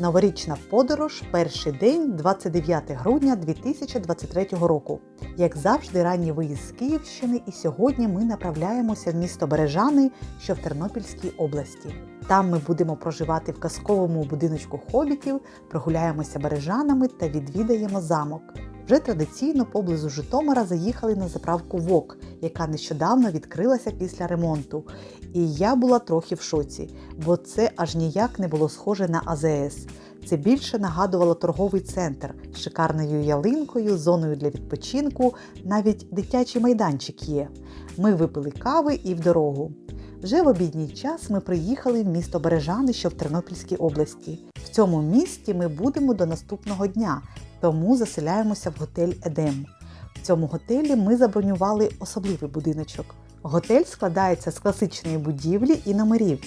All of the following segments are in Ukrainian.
Новорічна подорож, перший день, 29 грудня 2023 року. Як завжди, ранній виїзд з Київщини, і сьогодні ми направляємося в місто Бережани, що в Тернопільській області. Там ми будемо проживати в казковому будиночку хобітів, прогуляємося бережанами та відвідаємо замок. Вже традиційно поблизу Житомира заїхали на заправку ВОК, яка нещодавно відкрилася після ремонту. І я була трохи в шоці, бо це аж ніяк не було схоже на АЗС. Це більше нагадувало торговий центр з шикарною ялинкою, зоною для відпочинку, навіть дитячий майданчик є. Ми випили кави і в дорогу. Вже в обідній час ми приїхали в місто Бережани, що в Тернопільській області. В цьому місті ми будемо до наступного дня, тому заселяємося в готель Едем. В цьому готелі ми забронювали особливий будиночок. Готель складається з класичної будівлі і номерів.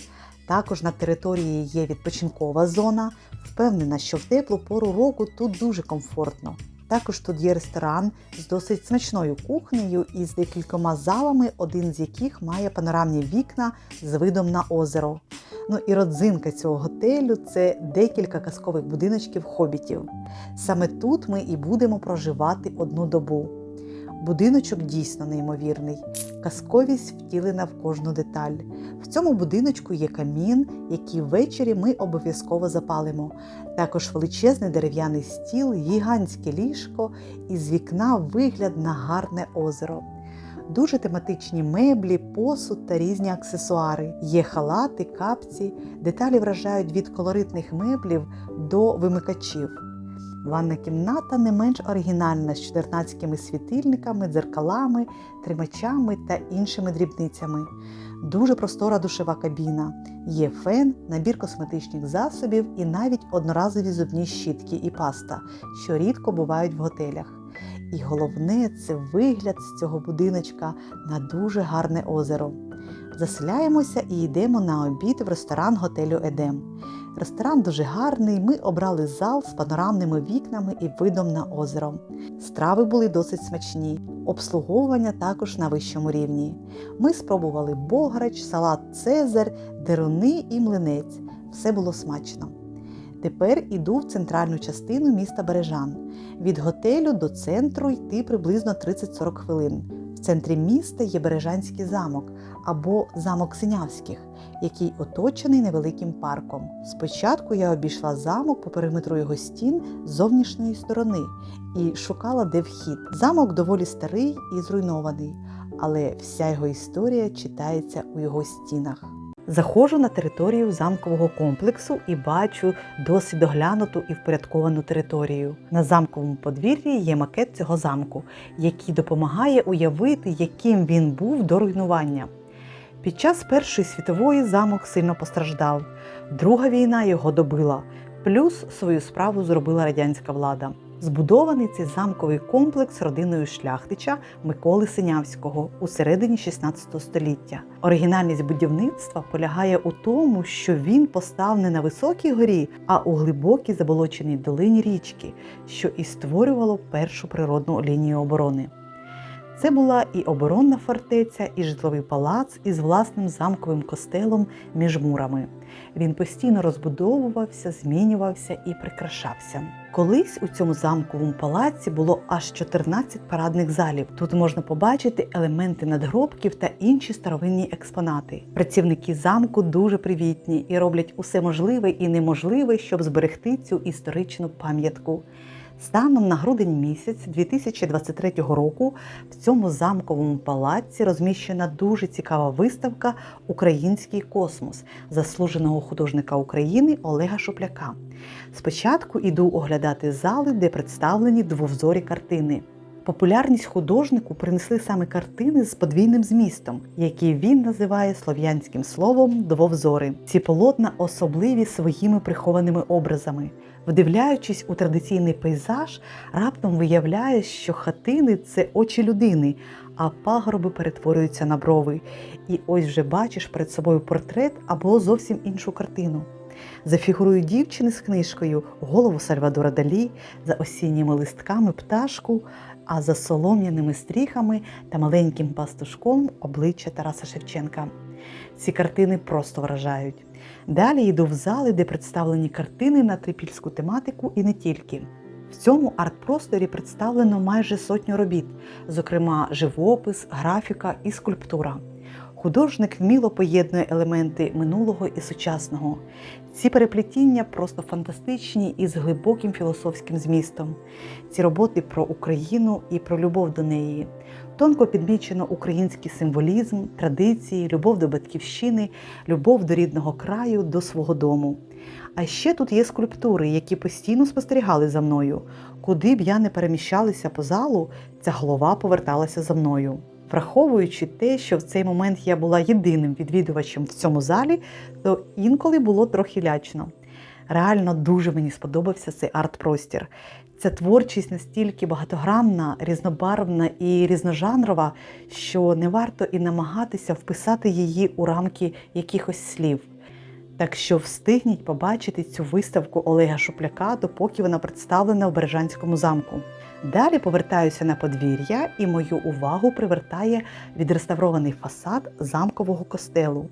Також на території є відпочинкова зона. Впевнена, що в теплу пору року тут дуже комфортно. Також тут є ресторан з досить смачною кухнею і з декількома залами, один з яких має панорамні вікна з видом на озеро. Ну і родзинка цього готелю це декілька казкових будиночків хобітів. Саме тут ми і будемо проживати одну добу. Будиночок дійсно неймовірний. Казковість втілена в кожну деталь. В цьому будиночку є камін, який ввечері ми обов'язково запалимо. Також величезний дерев'яний стіл, гігантське ліжко і з вікна вигляд на гарне озеро. Дуже тематичні меблі, посуд та різні аксесуари. Є халати, капці, деталі вражають від колоритних меблів до вимикачів. Ванна кімната не менш оригінальна з 14 світильниками, дзеркалами, тримачами та іншими дрібницями. Дуже простора душова кабіна. Є фен, набір косметичних засобів і навіть одноразові зубні щітки і паста, що рідко бувають в готелях. І головне це вигляд з цього будиночка на дуже гарне озеро. Заселяємося і йдемо на обід в ресторан готелю Едем. Ресторан дуже гарний, ми обрали зал з панорамними вікнами і видом на озеро. Страви були досить смачні, обслуговування також на вищому рівні. Ми спробували бограч, салат Цезар, деруни і млинець. Все було смачно. Тепер іду в центральну частину міста Бережан. Від готелю до центру йти приблизно 30-40 хвилин. В центрі міста є Бережанський замок або замок Синявських, який оточений невеликим парком. Спочатку я обійшла замок по периметру його стін з зовнішньої сторони і шукала, де вхід. Замок доволі старий і зруйнований, але вся його історія читається у його стінах. Заходжу на територію замкового комплексу і бачу досить доглянуту і впорядковану територію. На замковому подвір'ї є макет цього замку, який допомагає уявити, яким він був до руйнування. Під час Першої світової замок сильно постраждав. Друга війна його добила, плюс свою справу зробила радянська влада. Збудований цей замковий комплекс родиною шляхтича Миколи Синявського у середині 16 століття. Оригінальність будівництва полягає у тому, що він постав не на високій горі, а у глибокій заболоченій долині річки, що і створювало першу природну лінію оборони. Це була і оборонна фортеця, і житловий палац із власним замковим костелом між мурами. Він постійно розбудовувався, змінювався і прикрашався. Колись у цьому замковому палаці було аж 14 парадних залів. Тут можна побачити елементи надгробків та інші старовинні експонати. Працівники замку дуже привітні і роблять усе можливе і неможливе, щоб зберегти цю історичну пам'ятку. Станом на грудень місяць 2023 року в цьому замковому палаці розміщена дуже цікава виставка Український космос заслуженого художника України Олега Шопляка. Спочатку іду оглядати зали, де представлені двовзорі картини. Популярність художнику принесли саме картини з подвійним змістом, які він називає слов'янським словом двовзори. Ці полотна особливі своїми прихованими образами. Вдивляючись у традиційний пейзаж, раптом виявляєш, що хатини це очі людини, а пагорби перетворюються на брови. І ось вже бачиш перед собою портрет або зовсім іншу картину. За фігурою дівчини з книжкою, голову Сальвадора Далі, за осінніми листками пташку, а за солом'яними стріхами та маленьким пастушком обличчя Тараса Шевченка. Ці картини просто вражають. Далі йду в зали, де представлені картини на трипільську тематику і не тільки. В цьому арт-просторі представлено майже сотню робіт, зокрема живопис, графіка і скульптура. Художник вміло поєднує елементи минулого і сучасного. Ці переплетіння просто фантастичні і з глибоким філософським змістом. Ці роботи про Україну і про любов до неї. Тонко підмічено український символізм, традиції, любов до батьківщини, любов до рідного краю, до свого дому. А ще тут є скульптури, які постійно спостерігали за мною. Куди б я не переміщалася по залу, ця голова поверталася за мною. Враховуючи те, що в цей момент я була єдиним відвідувачем в цьому залі, то інколи було трохи лячно. Реально дуже мені сподобався цей арт-простір. Ця творчість настільки багатогранна, різнобарвна і різножанрова, що не варто і намагатися вписати її у рамки якихось слів. Так що встигніть побачити цю виставку Олега Шупляка, допоки вона представлена в Бережанському замку. Далі повертаюся на подвір'я, і мою увагу привертає відреставрований фасад замкового костелу.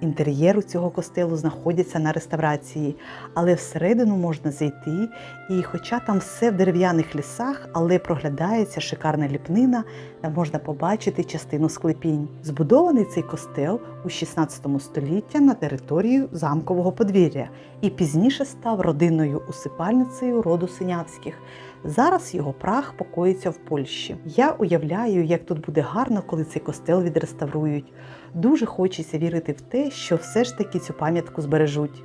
Інтер'єр у цього костелу знаходиться на реставрації, але всередину можна зайти, і, хоча там все в дерев'яних лісах, але проглядається шикарна ліпнина та можна побачити частину склепінь. Збудований цей костел у 16 столітті на території замкового подвір'я і пізніше став родинною усипальницею роду Синявських. Зараз його прах покоїться в Польщі. Я уявляю, як тут буде гарно, коли цей костел відреставрують. Дуже хочеться вірити в те, що все ж таки цю пам'ятку збережуть.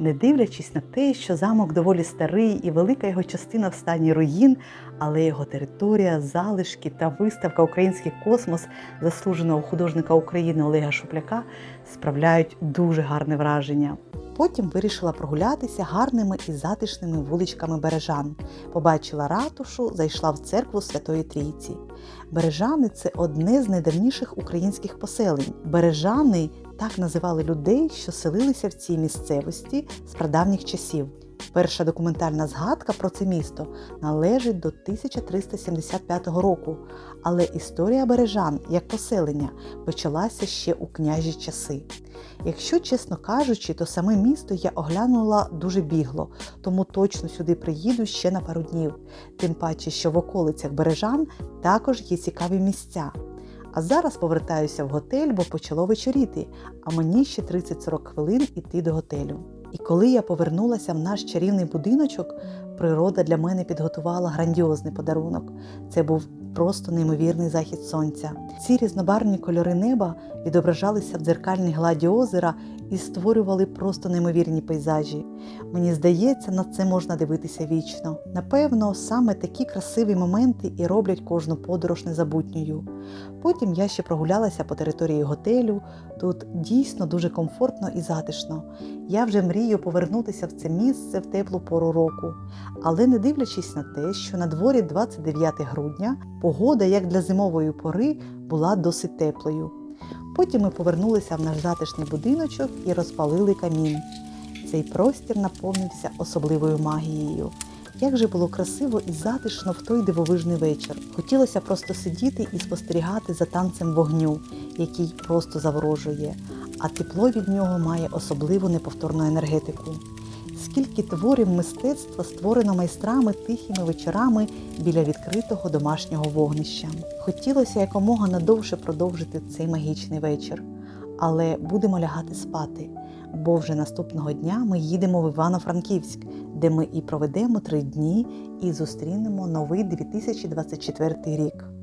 Не дивлячись на те, що замок доволі старий і велика його частина в стані руїн, але його територія, залишки та виставка Український космос заслуженого художника України Олега Шупляка справляють дуже гарне враження. Потім вирішила прогулятися гарними і затишними вуличками Бережан. Побачила ратушу, зайшла в церкву Святої Трійці. Бережани це одне з найдавніших українських поселень. Бережани так називали людей, що селилися в цій місцевості з прадавніх часів. Перша документальна згадка про це місто належить до 1375 року, але історія бережан як поселення почалася ще у княжі часи. Якщо чесно кажучи, то саме місто я оглянула дуже бігло, тому точно сюди приїду ще на пару днів. Тим паче, що в околицях бережан також є цікаві місця. А зараз повертаюся в готель, бо почало вечоріти, а мені ще 30-40 хвилин іти до готелю. І коли я повернулася в наш чарівний будиночок, природа для мене підготувала грандіозний подарунок. Це був просто неймовірний захід сонця. Ці різнобарвні кольори неба відображалися в дзеркальній гладі озера і створювали просто неймовірні пейзажі. Мені здається, на це можна дивитися вічно. Напевно, саме такі красиві моменти і роблять кожну подорож незабутньою. Потім я ще прогулялася по території готелю. Тут дійсно дуже комфортно і затишно. Я вже мрію повернутися в це місце в теплу пору року. Але не дивлячись на те, що на дворі 29 грудня погода, як для зимової пори, була досить теплою. Потім ми повернулися в наш затишний будиночок і розпалили камін. Цей простір наповнився особливою магією. Як же було красиво і затишно в той дивовижний вечір. Хотілося просто сидіти і спостерігати за танцем вогню, який просто заворожує, а тепло від нього має особливу неповторну енергетику. Скільки творів мистецтва створено майстрами тихими вечорами біля відкритого домашнього вогнища. Хотілося якомога надовше продовжити цей магічний вечір, але будемо лягати спати, бо вже наступного дня ми їдемо в Івано-Франківськ, де ми і проведемо три дні і зустрінемо новий 2024 рік.